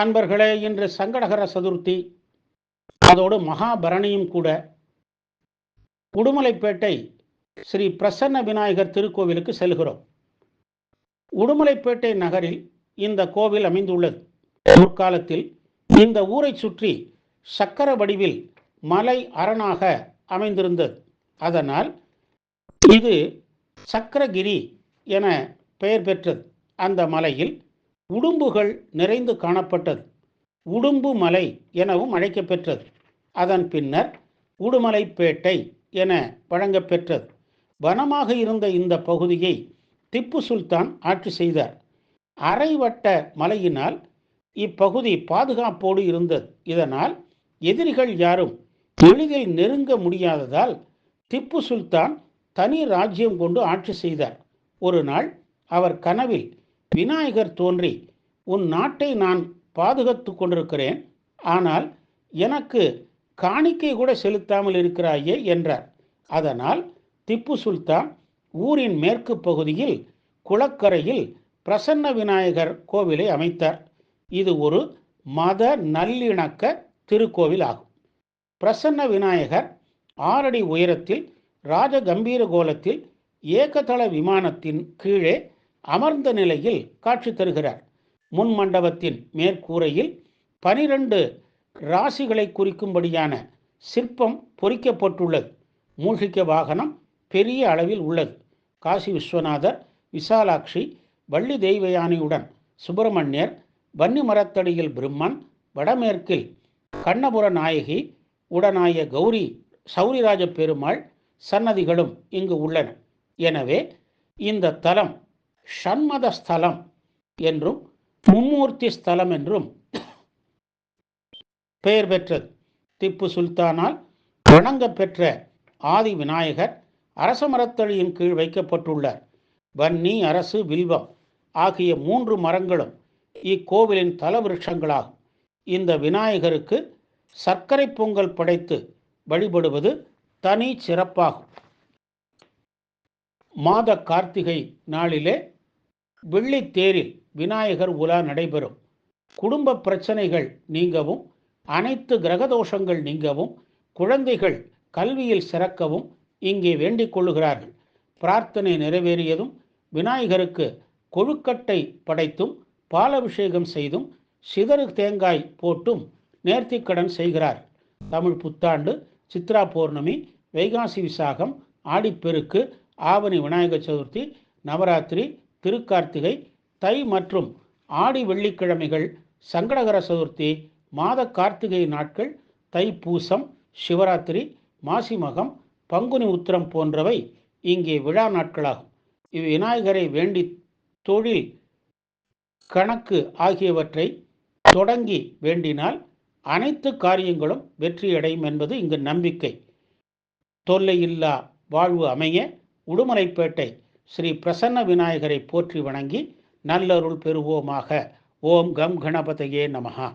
அன்பர்களே இன்று சங்கடகர சதுர்த்தி. அதோடு மகாபரணியும் கூட. உடுமலைப்பேட்டை ஸ்ரீ பிரசன்ன விநாயகர் திருக்கோவிலுக்கு செல்கிறோம். உடுமலைப்பேட்டை நகரில் இந்த கோவில் அமைந்துள்ளது. முற்காலத்தில் இந்த ஊரை சுற்றி சக்கர வடிவில் மலை அரணாக அமைந்திருந்தது. அதனால் இது சக்கரகிரி என பெயர் பெற்றது. அந்த மலையில் உடும்புகள் நிறைந்து காணப்பட்டது. உடும்பு மலை எனவும் அழைக்கப்பெற்றது. அதன் பின்னர் உடுமலைப்பேட்டை என வழங்கப்பெற்றது. வனமாக இருந்த இந்த பகுதியை திப்பு சுல்தான் ஆட்சி செய்தார். அரைவட்ட மலையினால் இப்பகுதி பாதுகாப்போடு இருந்தது. இதனால் எதிரிகள் யாரும் எளிதில் நெருங்க முடியாததால் திப்பு சுல்தான் தனி ராஜ்யம் கொண்டு ஆட்சி செய்தார். ஒரு நாள் அவர் கனவில் விநாயகர் தோன்றி உன் நாட்டை நான் பாதுகாத்து கொண்டிருக்கிறேன். ஆனால் எனக்கு காணிக்கை கூட செலுத்தாமல் இருக்கிறாயே என்றார். அதனால் திப்பு சுல்தான் ஊரின் மேற்கு பகுதியில் குளக்கரையில் பிரசன்ன விநாயகர் கோவிலை அமைத்தார். இது ஒரு மத நல்லிணக்க திருக்கோவில் ஆகும். பிரசன்ன விநாயகர் ஆறடி உயரத்தில் ராஜ கம்பீர கோலத்தில் ஏகதள விமானத்தின் கீழே அமர்ந்த நிலையில் காட்சி தருகிறார். முன் மண்டபத்தின் மேற்கூரையில் பனிரெண்டு ராசிகளை குறிக்கும்படியான சிற்பம் பொறிக்கப்பட்டுள்ளது. மூழ்கிக்க வாகனம் பெரிய அளவில் உள்ளது. காசி விஸ்வநாதர் விசாலாட்சி வள்ளி தெய்வயானியுடன் சுப்பிரமணியர் வன்னி மரத்தடியில் பிரம்மன் வடமேற்கில் கண்ணபுர நாயகி உடனாய கௌரி சௌரிராஜ பெருமாள் சன்னதிகளும் இங்கு உள்ளன. எனவே இந்த தலம் ஷண்மத ஸ்தலம் என்றும் மும்மூர்த்தி ஸ்தலம் என்றும் பெயர் பெற்றது. திப்பு சுல்தானால் வணங்க பெற்ற ஆதி விநாயகர் அரச மரத்தழியின் கீழ் வைக்கப்பட்டுள்ளார். வன்னி அரசு வில்வம் ஆகிய மூன்று மரங்களும் இக்கோவிலின் தலவிருஷங்களாகும் இந்த விநாயகருக்கு சர்க்கரை பொங்கல் படைத்து வழிபடுவது தனி சிறப்பாகும். மாத கார்த்திகை நாளிலே வெள்ளித்தேரில் விநாயகர் உலா நடைபெறும். குடும்ப பிரச்சனைகள் நீங்கவும் அனைத்து கிரகதோஷங்கள் நீங்கவும் குழந்தைகள் கல்வியில் சிறக்கவும் இங்கே வேண்டிக் கொள்ளுகிறார்கள். பிரார்த்தனை நிறைவேறியதும் விநாயகருக்கு கொழுக்கட்டை படைத்தும் பாலபிஷேகம் செய்தும் சிதறு தேங்காய் போட்டும் நேர்த்திக்கடன் செய்கிறார். தமிழ் புத்தாண்டு சித்ரா பௌர்ணமி வைகாசி விசாகம் ஆடிப்பெருக்கு ஆவணி விநாயகர் சதுர்த்தி நவராத்திரி திருக்கார்த்திகை தை மற்றும் ஆடி வெள்ளிக்கிழமைகள் சங்கடகர சதுர்த்தி மாத கார்த்திகை நாட்கள் தை பூசம் சிவராத்திரி மாசிமகம் பங்குனி உத்திரம் போன்றவை இங்கே விழா நாட்களாகும். இவ்விநாயகரை வேண்டி தொழில் கணக்கு ஆகியவற்றை தொடங்கி வேண்டினால் அனைத்து காரியங்களும் வெற்றியடையும் என்பது இங்கு நம்பிக்கை. தொல்லையில்லா வாழ்வு அமைய உடுமலைப்பேட்டை ஸ்ரீ பிரசன்ன விநாயகரை போற்றி வணங்கி நல்லருள் பெறுவோமாக. ஓம் கம் கணபதையே நமகா